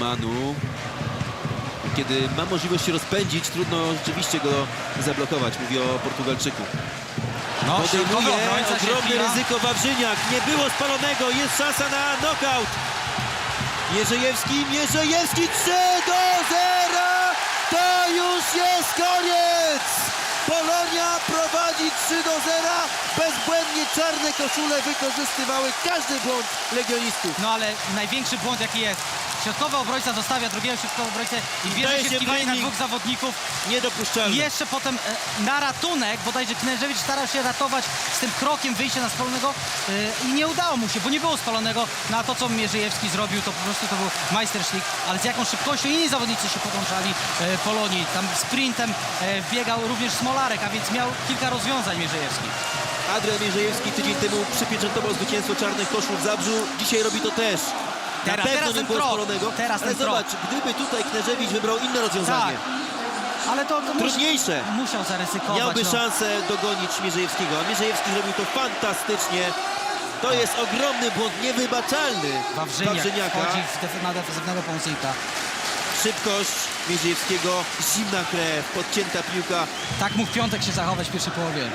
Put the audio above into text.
Manu. Kiedy ma możliwość się rozpędzić, trudno rzeczywiście go zablokować. Mówię o Portugalczyku. No, Podejmuje ogromne ryzyko Wawrzyniak. Nie było spalonego. Jest szansa na knockout. Mierzejewski, Mierzejewski 3 do 0. To już jest koniec. Polonia prowadzi 3 do 0. Bezbłędnie czarne koszule wykorzystywały każdy błąd legionistów. No ale największy błąd jaki jest. Środkowy obrońca zostawia drugiego środkowego obrońcę i bierze Daje się się na dwóch zawodników. Niedopuszczalne. I jeszcze potem e, na ratunek, bodajże Kneżewicz starał się ratować z tym krokiem wyjścia na spalonego e, i nie udało mu się, bo nie było spalonego. Na to, co Mierzejewski zrobił, to po prostu to był majstersztyk, ale z jaką szybkością inni zawodnicy się podłączali e, Polonii. Tam sprintem e, biegał również Smolarek, a więc miał kilka rozwiązań Mierzejewski. Adrian Mierzejewski tydzień temu przypieczętował zwycięstwo czarnych koszul w Zabrzu. Dzisiaj robi to też. Teraz- Na pewno teraz nie było spalonego. Teraz ale trop. zobacz, gdyby tutaj Kneżewicz wybrał inne rozwiązanie, Tak. Ale to, trudniejsze, musiał zaryzykować. miałby no. szansę dogonić Mierzejewskiego. A Mierzejewski zrobił to fantastycznie. To jest ogromny błąd, niewybaczalny Wawrzyniak Wawrzyniaka. wchodzi w def- na defensywnego pomocnika. Szybkość Mierzejewskiego, zimna krew, podcięta piłka. Tak mógł Piątek się zachować w pierwszej połowie.